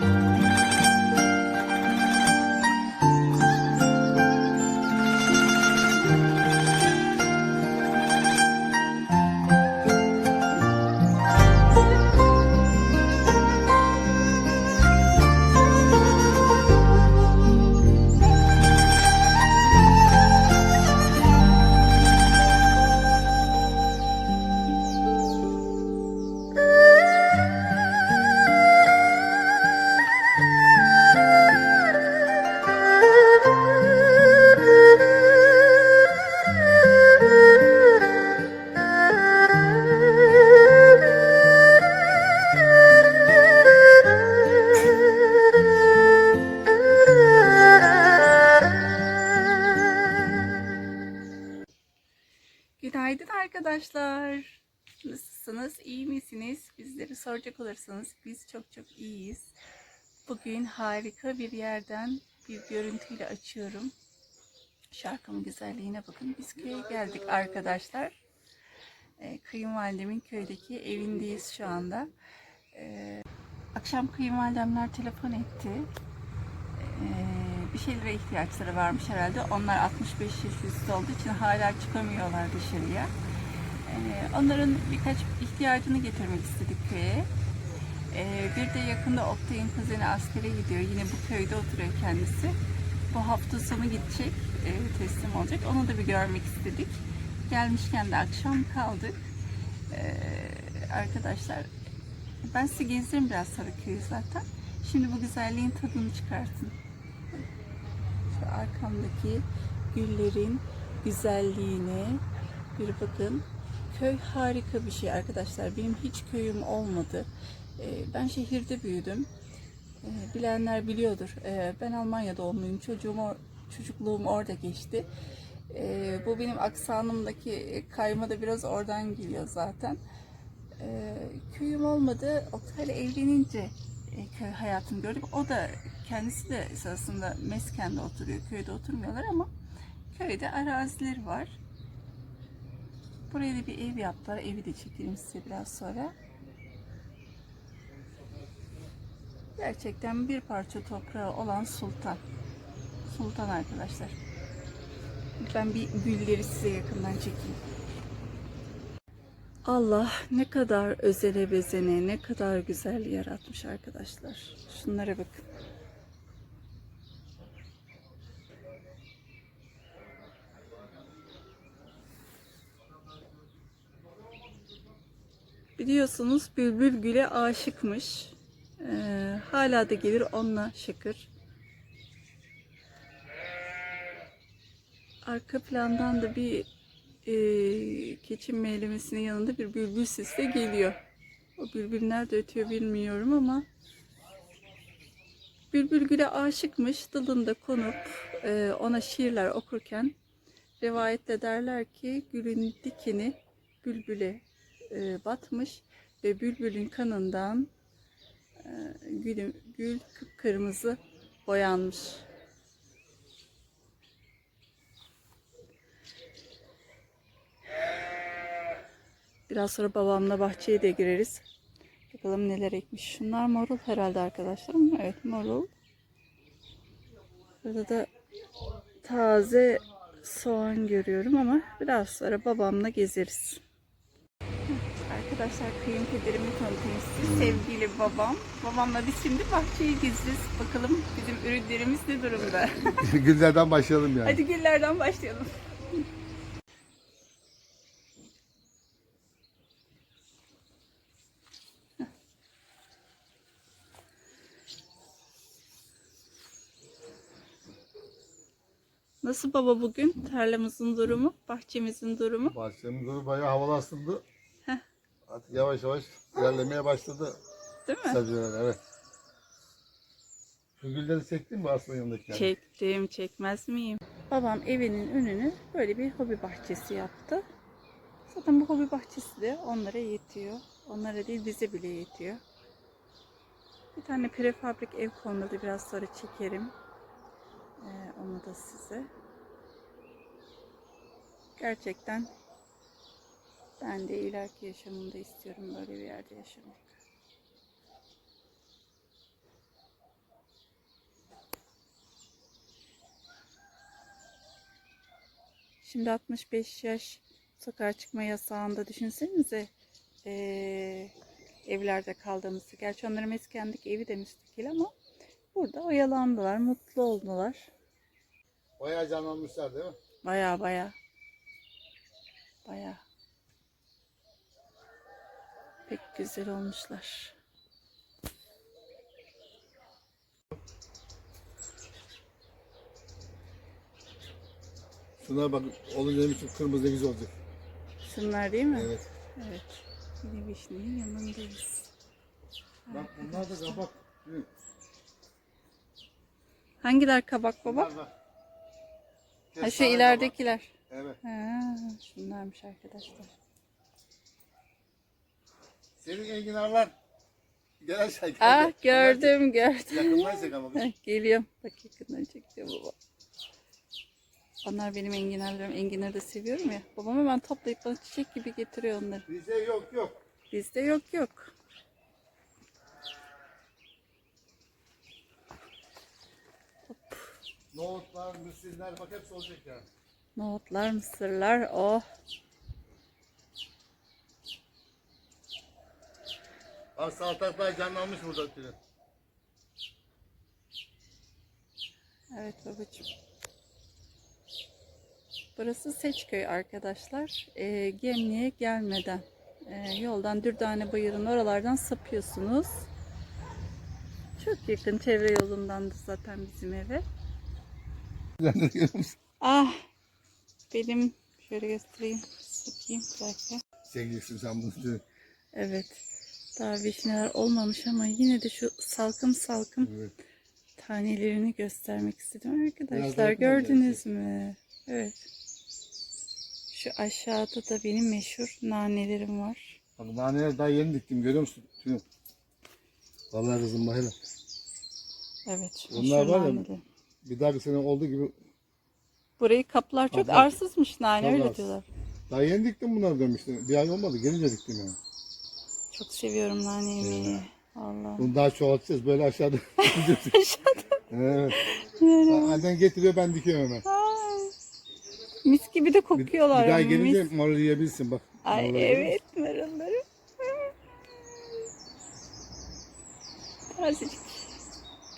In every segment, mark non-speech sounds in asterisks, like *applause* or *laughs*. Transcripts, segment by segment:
Bye. Arkadaşlar. Nasılsınız? İyi misiniz? Bizleri soracak olursanız biz çok çok iyiyiz. Bugün harika bir yerden bir görüntüyle açıyorum. Şarkımın güzelliğine bakın. Biz köye geldik arkadaşlar. Ee, kayınvalidemin köydeki evindeyiz şu anda. Ee, akşam kayınvalidemler telefon etti. Ee, bir şeylere ihtiyaçları varmış herhalde. Onlar 65 yaş üstü olduğu için hala çıkamıyorlar dışarıya. Ee, onların birkaç ihtiyacını getirmek istedik köye. Ee, bir de yakında Oktay'ın kuzeni askere gidiyor. Yine bu köyde oturuyor kendisi. Bu hafta sonu gidecek, e, teslim olacak. Onu da bir görmek istedik. Gelmişken de akşam kaldık. Ee, arkadaşlar ben size gezdiririm biraz Sarıköy'ü zaten. Şimdi bu güzelliğin tadını çıkartın. Şu arkamdaki güllerin güzelliğine bir bakın. Köy harika bir şey arkadaşlar. Benim hiç köyüm olmadı. Ee, Ben şehirde büyüdüm. Ee, Bilenler biliyordur. Ee, Ben Almanya doğumluyum. Çocuğum, çocukluğum orada geçti. Bu benim aksanımdaki kayma da biraz oradan geliyor zaten. Köyüm olmadı. Oktay'la evlenince e, köy hayatını gördüm. O da kendisi de esasında Mesken'de oturuyor. Köyde oturmuyorlar ama köyde arazileri var. Buraya da bir ev yaptılar. Evi de çekeyim size biraz sonra. Gerçekten bir parça toprağı olan sultan. Sultan arkadaşlar. Ben bir gülleri size yakından çekeyim. Allah ne kadar özele bezene, ne kadar güzel yaratmış arkadaşlar. Şunlara bakın. Biliyorsunuz bülbül güle aşıkmış. Ee, hala da gelir onunla şakır. Arka plandan da bir e, keçi meylemesinin yanında bir bülbül sesi de geliyor. O bülbül nerede ötüyor bilmiyorum ama Bülbül Gül'e aşıkmış. Dalında konup e, ona şiirler okurken rivayette derler ki gülün dikeni bülbüle e, batmış ve bülbülün kanından e, gülün, gül kıpkırmızı boyanmış. Biraz sonra babamla bahçeye de gireriz. Bakalım neler ekmiş. Şunlar marul herhalde arkadaşlarım. Evet marul. Burada da taze soğan görüyorum ama biraz sonra babamla gezeriz. Arkadaşlar kayınpederimi tanıtayım size. Sevgili babam. Babamla biz şimdi bahçeye gezeceğiz. Bakalım bizim ürünlerimiz ne durumda. *laughs* Güllerden başlayalım yani. Hadi güllerden başlayalım. Nasıl baba bugün? Tarlamızın durumu, bahçemizin durumu. Bahçemiz doğru bayağı havalı asıldı. Artık yavaş yavaş ilerlemeye başladı Değil mi? sebzeler evet. Şu gülleri çektin mi aslında yanındakileri? Çektim, çekmez miyim? Babam evinin önünü böyle bir hobi bahçesi yaptı. Zaten bu hobi bahçesi de onlara yetiyor. Onlara değil bize bile yetiyor. Bir tane prefabrik ev konuladı. Biraz sonra çekerim. Ee, onu da size. Gerçekten ben de ileriki yaşamımda istiyorum böyle bir yerde yaşamak. Şimdi 65 yaş sokağa çıkma yasağında düşünsenize ee, evlerde kaldığımızı. Gerçi onların eskendeki evi de müstakil ama burada oyalandılar, mutlu oldular. Bayağı canlanmışlar değil mi? Baya baya. Baya. Pek güzel olmuşlar. Şuna bak olunca biçim kırmızı güzel olacak. Şunlar değil mi? Evet. Evet. Yine vişnenin yanındayız. Bak bunlar da kabak. Hı. Hangiler kabak baba? Bunlar da. Ha şu Kestane ileridekiler. kabak. Evet. Ha, şunlarmış arkadaşlar. Senin enginarlar. Gel aşağı gel. Ah gördüm gördüm. Yakınlaşacak ama. *laughs* Geliyorum. Bak yakından çekiyor baba. Onlar benim enginarlarım. Enginarı da seviyorum ya. Babam hemen toplayıp bana çiçek gibi getiriyor onları. Bizde yok yok. Bizde yok yok. Nohutlar, müslinler bak hepsi olacak yani. Nohutlar, mısırlar. Oh. Bak salatalıklar canlanmış burada. Tülin. Evet babacığım. Burası Seçköy arkadaşlar. Ee, Gemliğe gelmeden e, yoldan Dürdane Bayırı'nın oralardan sapıyorsunuz. Çok yakın çevre yolundan da zaten bizim eve. *laughs* Ah benim şöyle göstereyim. Bakayım bir dakika. Sevgilisin sen bunu. Evet. Daha vişneler olmamış ama yine de şu salkım salkım Evet. tanelerini göstermek istedim arkadaşlar. Gördünüz mü? Evet. Şu aşağıda da benim meşhur nanelerim var. Bak naneler daha yeni diktim görüyor musun? Tülin. Vallahi kızım bak hele. Evet. Onlar var ya. Bir daha bir sene olduğu gibi Burayı kaplar çok Kaplar. arsızmış nane öyle diyorlar. daha yeni diktim bunları demiştim. Bir ay olmadı gelince diktim yani. Çok seviyorum nane yemeği. Allah. Bunu daha çoğaltacağız böyle aşağıda. *laughs* evet. Annen getiriyor ben dikiyorum hemen. Ay. Mis gibi de Bir, bir kokuyorlar. daha ama, gelince mis. marul yiyebilirsin bak. Ay Marul evet marulları. Tazecik.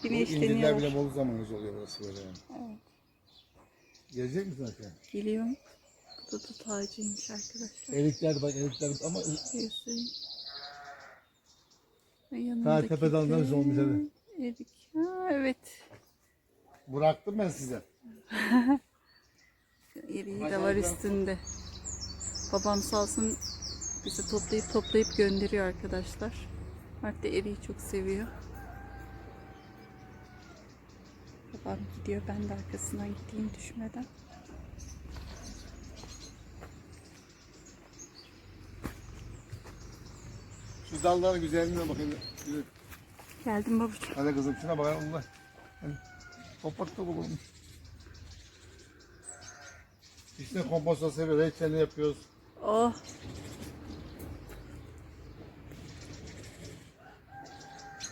Bu incirler Güneşleniyorlar. bile bol zamanımız oluyor burası böyle yani. Evet. Gelecek misin aşağı? Geliyorum. Bu da tacıymış arkadaşlar. Erikler bak erikler ama Göstereyim. Ve ta yanındaki tepe de olmuş hadi. Erik. Ha, evet. Bıraktım ben size. *laughs* Eriği de var üstünde. Babam sağ olsun bizi toplayıp toplayıp gönderiyor arkadaşlar. Mert de eriği çok seviyor. Babam gidiyor ben de arkasından gideyim düşmeden. Şu dalların güzelliğine bakın. Yürü. Geldim babacığım. Hadi kızım şuna bak Allah. Hadi. Toprak da bulurmuş. İşte komposta seviyor. Reçelini yapıyoruz. Oh.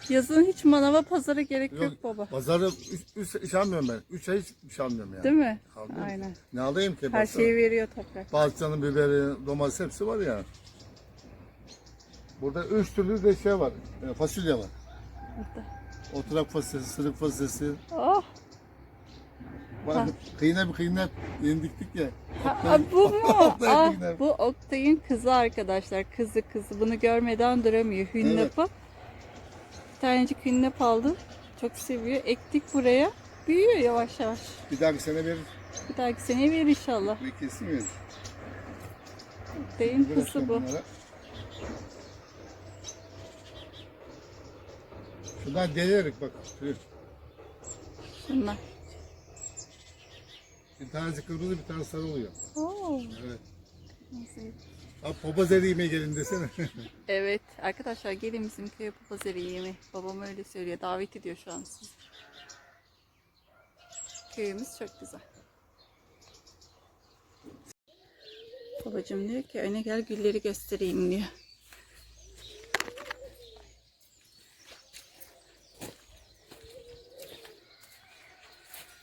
Yazın hiç manava pazara gerek yok, baba. Pazarı üç, üç iş almıyorum ben. Üç ay hiç iş almıyorum yani. Değil mi? Almıyorum. Aynen. Ne alayım ki? Her şeyi veriyor toprak. Patlıcanın biberi, domates hepsi var ya. Burada üç türlü de şey var. e, Fasulye var. Burada. Oturak fasulyesi, sırık fasulyesi. Oh. Bak, kıyına bir kıyına yeni diktik ya. Ha, bu mu? *laughs* Ah, bu Oktay'ın kızı arkadaşlar. Kızı kızı. Bunu görmeden duramıyor. Hünnap'ı. Bir tanecik hünnap aldı. Çok seviyor. Ektik buraya. Büyüyor yavaş yavaş. Bir dahaki sene verir. Bir dahaki sene verir inşallah. Bir kesin verir. Oktay'ın kızı bu. bunlara. Şundan deleyerek bak. Şunlar. Bir tanesi kırmızı bir tanesi sarı oluyor. Oo. Evet. Nasıl? Abi papaz eriğime gelin desene. *laughs* Evet arkadaşlar gelin bizim köye papazarı yemi. Babam öyle söylüyor. Davet ediyor şu an sizi. Köyümüz çok güzel. Babacım diyor ki öne gel gülleri göstereyim diyor.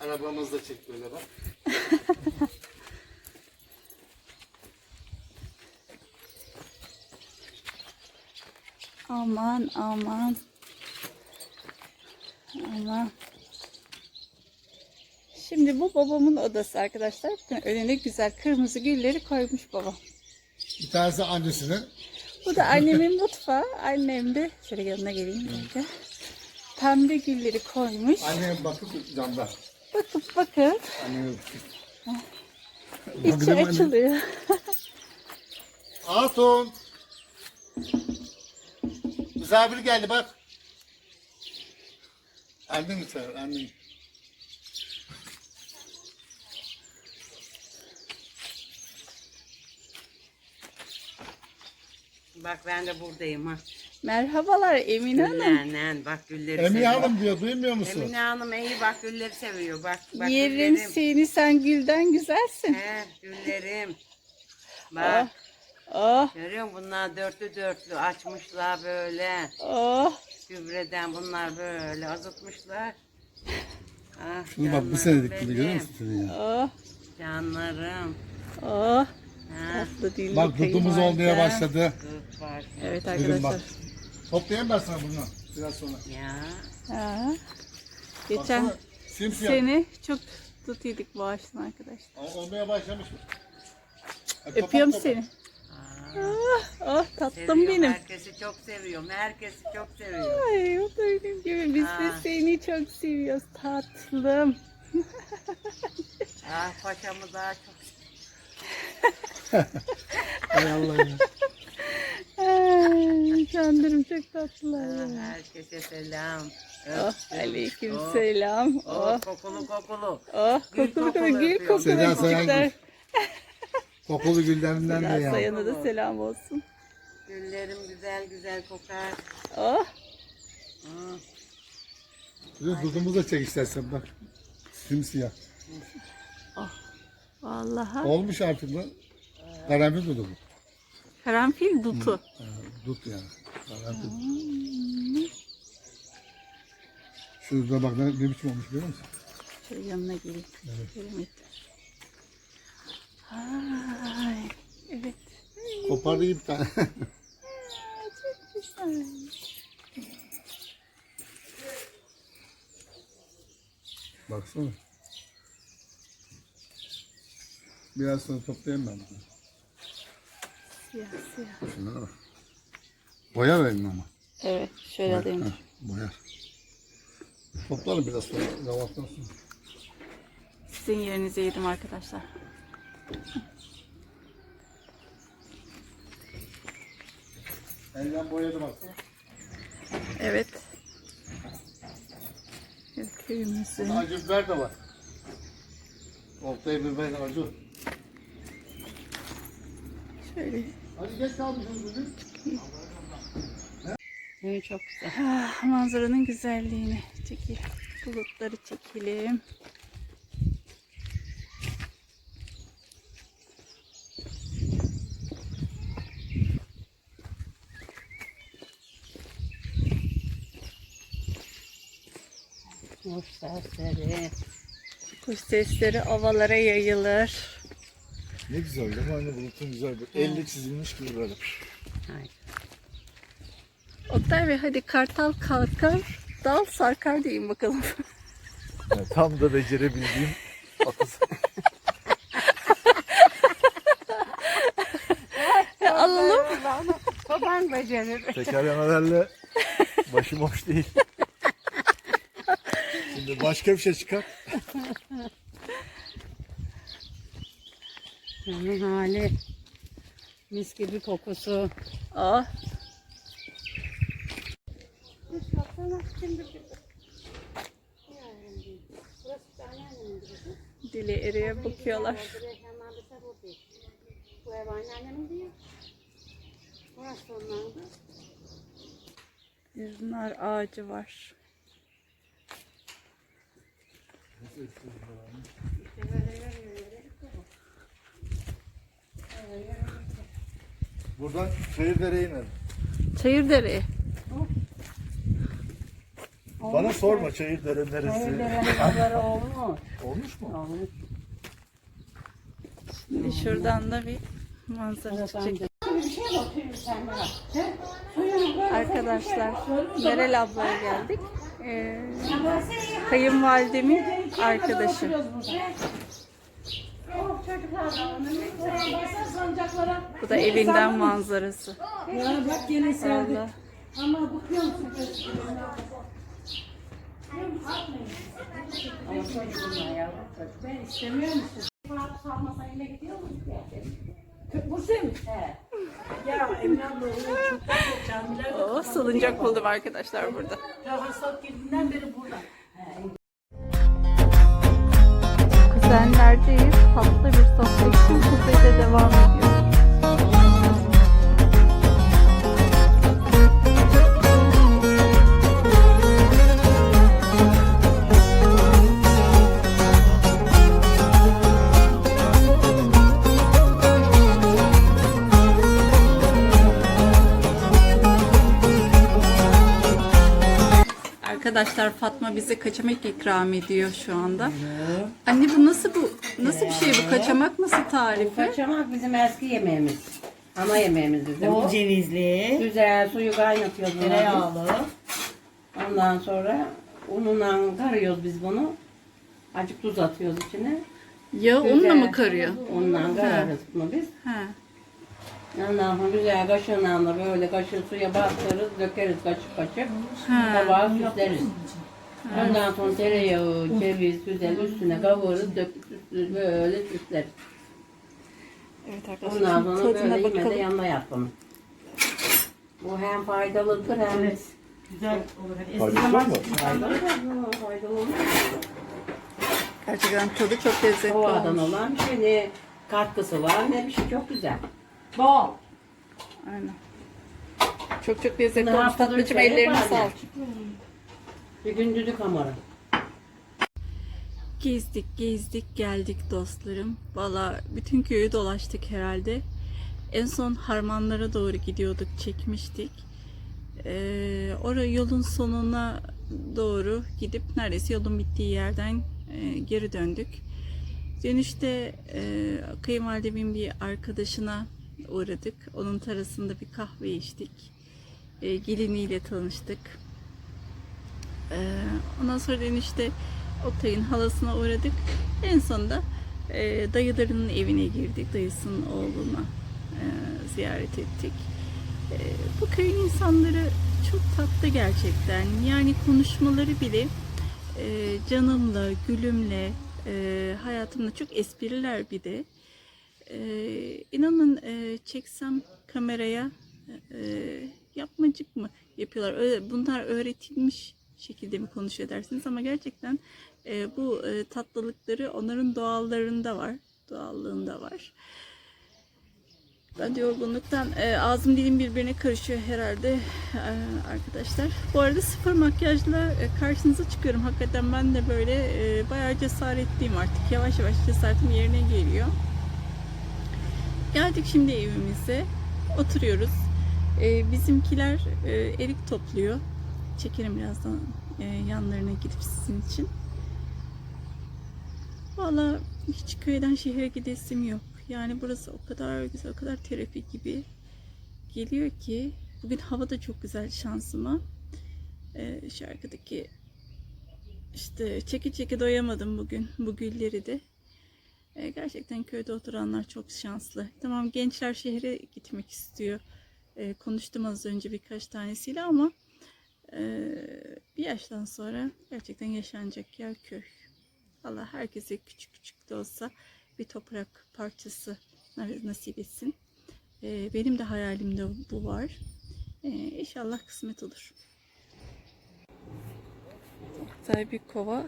Arabamız da çekti öyle bak. *laughs* aman aman. Aman. Şimdi bu babamın odası arkadaşlar. Bakın önüne güzel kırmızı gülleri koymuş babam. Bir tanesi annesinin. Bu da annemin *laughs* mutfağı. Annem de şöyle yanına geleyim. Pembe gülleri koymuş. Annem bakıp camda. Bakıp bakıp Annem içi açılıyor. Hatun. Misafir geldi bak. Annen mi çağır? Annen. Bak ben de buradayım ha. Merhabalar Emine Hanım. Güllenen bak gülleri Emine seviyor. Hanım diyor duymuyor musun? Emine Hanım iyi bak gülleri seviyor. Bak bak Yerin güllerim. seni sen gülden güzelsin. He güllerim. Bak Oh görüyor musun bunlar dörtlü dörtlü açmışlar böyle. oh. Gübreden bunlar böyle azıtmışlar. Ah, Şunu bak bu canlarım senedik gibi görüyor musun seni ya? Oh Canlarım. oh. Ha, Tatlı dilli Bak dudumuz kayınvalide. olmaya başladı. kız var. Evet bak. arkadaşlar. Toplayayım ben sana bunu biraz sonra. Ya. Ha. Geçen Baksana, simsiyah. sene çok tutuyorduk bu ağaçtan arkadaşlar. Ama Olmaya başlamış mı? Hadi Öpüyorum topak topak. seni. Aa, Ah, oh tatlım seviyorum, benim. Herkesi çok seviyorum. Herkesi çok seviyorum. Ay o da benim gibi. Biz de Ah. seni çok seviyoruz tatlım. Ah paşamı daha çok Hay Allah ya. Çok tatlılar. Ah, ya. Herkese selam. Oh, aleyküm Oh, selam. Oh, Oh, kokulu kokulu. oh, Gül kokulu kokulu, kokulu gül kokulu Seda Sayan. Kokulu güllerinden de Seda ya. Sayan'a da selam olsun. Güllerim güzel güzel kokar. Oh, Hmm. Biz dudumuzu da çek istersen bak. Simsiyah. vallahi. Olmuş artık lan. Karanfil dudu bu. Karanfil dutu. Ha, dut yani. Karanfil. Şurada bak ne, ne biçim olmuş görüyor musun? Şöyle yanına geleyim. Evet. Ay, evet. Gibi bir tane. *laughs* *laughs* Çok güzel. Baksana. Biraz sonra toplayayım ben bunu. Siyah siyah. Şuna bak. Boyar elini ama. Evet, şöyle alayım. Heh, boyar. Toplarım biraz sonra. Kahvaltıdan sonra. Sizin yerinize yedim arkadaşlar. Elden boyadı baksana. Evet. Evet, Köyümüzün. Acı biber de var. Oktay biber acı. Şöyle. Hadi geç kalmışsınız bugün. Çok güzel. Ah, manzaranın güzelliğini çekelim. Bulutları çekelim. Hoş serseri. Kuş sesleri ovalara yayılır. Ne güzel değil mi? Anne bulutun güzel. Elle çizilmiş gibi böyle. Ay. Oktay Bey hadi kartal kalkar, dal sarkar deyin bakalım. *laughs* Yani tam da becerebildiğim atasözü. *laughs* Alalım. Baban becerir. Tekerlemelerle başım hoş değil. *laughs* Şimdi başka bir şey çıkar. Onun hali. Mis gibi kokusu. Oh, dili eriye bakıyorlar. Bu ev anneannemin diyor. Burası onların da. Bir nar ağacı var. Buradan Çayırdere'ye inelim. Çayırdere. Bana sorma Çayırdere neresi? Evlerin olmuş. Olmuş mu? Olmuş. Şimdi şuradan da bir manzara çekelim. Arkadaşlar arkadaşlar. Meral ablaya geldik. Ee, kayınvalidemin arkadaşı. Bu da evinden manzarası. Ya bak gene. Vallahi. Ama bakıyor musun? Ben istemiyor musun? Farklı salmasa yine gidiyor musun? Bursa'ya mı? He. Ya Emine abla o çok camiler Oo, salıncak buldum arkadaşlar burada. ya hastalık girdiğinden beri burada. Kuzenlerdeyiz. Tatlı bir sohbet için kuzeyde devam ediyor. Arkadaşlar Fatma bize kaçamak ikram ediyor şu anda. Anne bu nasıl bu? Nasıl bir şey bu? Kaçamak nasıl tarifi? Kaçamak bizim eski yemeğimiz. Ana yemeğimiz bizim. Bol cevizli, Güzel suyu kaynatıyoruz. bunu. tereyağlı. Ondan sonra ununla karıyoruz biz bunu. Acık tuz atıyoruz içine. Ya unla mı karıyor? Unla kararız bunu biz. He. Ondan sonra güzel kaşığıyla da böyle kaşığı suya bastırırız, dökeriz kaşık kaşık. Tabağa süsleriz. Ondan sonra tereyağı, ceviz güzel üstüne kavururuz, üstüne böyle süsleriz. Evet Ondan arkadaşlar sonra şimdi böyle yemede bakalım. yanına yapalım. Bu hem faydalıdır hem Evet. Güzel olur. Hani eski Faydası var mı? faydalı. faydalı olur. Gerçekten tadı çok lezzetli Doğadan olmuş. olan bir şey ne katkısı var ne bir şey çok güzel. Bol. Aynen. Çok çok lezzetli olmuş. Tatlıcım ellerine sağlık. Bir gün düdük hamuru. Gezdik gezdik geldik dostlarım. Valla bütün köyü dolaştık herhalde. En son harmanlara doğru gidiyorduk çekmiştik. Ee, orada yolun sonuna doğru gidip neredeyse yolun bittiği yerden e, geri döndük. Dönüşte e, kayınvalidemin bir arkadaşına uğradık. Onun terasında bir kahve içtik. E, geliniyle tanıştık. Ee, ondan sonra dönüşte Oktay'ın halasına uğradık. En sonunda e, dayılarının evine girdik. Dayısının oğluna e, ziyaret ettik. E, bu köyün insanları çok tatlı gerçekten. Yani konuşmaları bile e, canımla, gülümle, e, hayatımda çok espriler bir de. E, inanın e, çeksem kameraya e, yapmacık mı yapıyorlar? Öyle, bunlar öğretilmiş şekilde mi konuşuyor dersiniz ama gerçekten e, bu e, tatlılıkları onların doğallarında var. Doğallığında var. Ben de yorgunluktan e, ağzım dilim birbirine karışıyor herhalde e, arkadaşlar. Bu arada sıfır makyajla e, karşınıza çıkıyorum. Hakikaten ben de böyle e, bayağı cesaretliyim artık. Yavaş yavaş cesaretim yerine geliyor. Geldik şimdi evimize. Oturuyoruz. E, bizimkiler e, erik topluyor. Çekerim birazdan e, yanlarına gidip sizin için. Valla hiç köyden şehre gidesim yok. Yani burası o kadar güzel, o kadar terapi gibi geliyor ki. Bugün hava da çok güzel şansıma. Ee, şu işte çeki çeki doyamadım bugün bu gülleri de. Ee, gerçekten köyde oturanlar çok şanslı. Tamam gençler şehre gitmek istiyor. Ee, konuştum az önce birkaç tanesiyle ama ee, bir yaştan sonra gerçekten yaşanacak yer köy. Allah herkese küçük küçük de olsa bir toprak parçası na- nasip etsin. Ee, benim de hayalimde bu var. Ee, inşallah kısmet olur. Güzel bir kova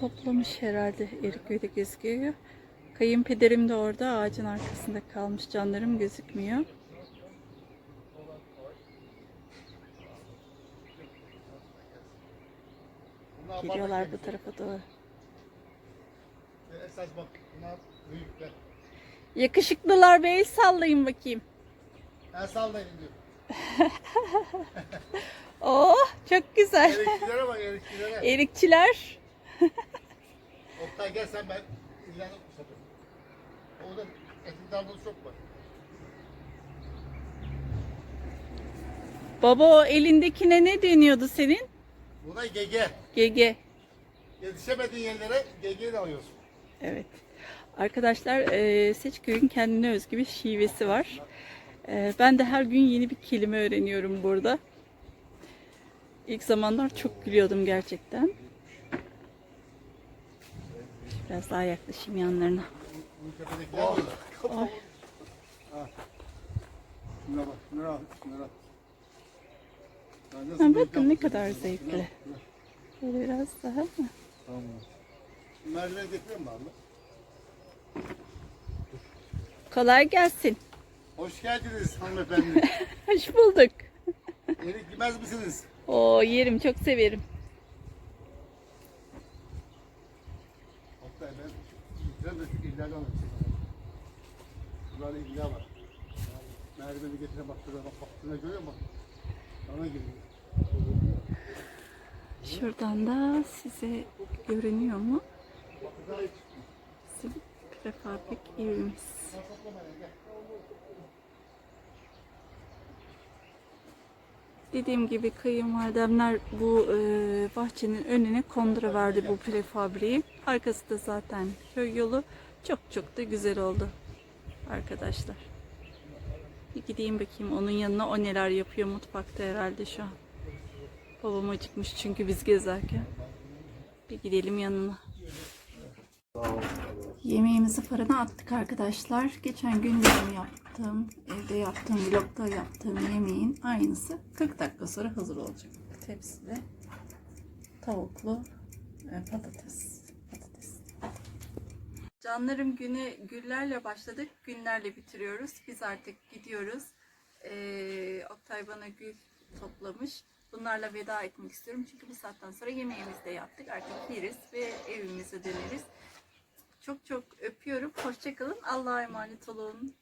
toplamış herhalde Eriköy de gözüküyor. Kayınpederim de orada ağacın arkasında kalmış canlarım gözükmüyor. Geliyorlar bu tarafa doğru. Yakışıklılar bir el sallayın bakayım. El sallayın diyor. *laughs* Oh çok güzel. Erikçilere bak erikçilere. Erikçiler. Oktay gel sen ben ilgilendim bu sefer. Etin dalgalı çok var. Baba o elindekine ne deniyordu senin? Buna gege. GG. Yetişemediğin yerlere gege de alıyorsun. Evet. Arkadaşlar e, Seçköy'ün kendine özgü bir şivesi var. E, ben de her gün yeni bir kelime öğreniyorum burada. İlk zamanlar çok gülüyordum gerçekten. Biraz daha yaklaşayım yanlarına. Tepedekiler burada. Ha. Şuna bak, şunlara al, şunlara al. Ben nasıl Ha, bir bakın ne kadar zevkli. Böyle biraz daha. Tamam. Merdiven mu abla? Kolay gelsin. Hoş geldiniz hanımefendi. *laughs* Hoş bulduk. Erik yemez misiniz? Oo yerim çok severim. Oktay ben illerden alacağım. Burada iller var. Merdiveni getire bak bak bak şurada görüyor musun? Sana geliyor. Şuradan da size görünüyor mu? Bizim prefabrik evimiz. Dediğim gibi kayınvalidemler bu e, bahçenin önüne konduraverdi bu prefabriği. Arkası da zaten köy yolu. Çok çok da güzel oldu arkadaşlar. Bir gideyim bakayım onun yanına o neler yapıyor mutfakta herhalde şu an. Babam acıkmış çünkü biz gezerken. Bir gidelim yanına. Yemeğimizi fırına attık arkadaşlar. Geçen gün benim yaptığım, evde yaptığım, vlogda yaptığım yemeğin aynısı 40 dakika sonra hazır olacak. Tepside tavuklu e, patates. Canlarım güne güllerle başladık. Günlerle bitiriyoruz. Biz artık gidiyoruz. Ee, Oktay bana gül toplamış. Bunlarla veda etmek istiyorum. Çünkü bu saatten sonra yemeğimizi de yaptık. Artık yeriz ve evimize döneriz. Çok çok öpüyorum. Hoşçakalın. Allah'a emanet olun.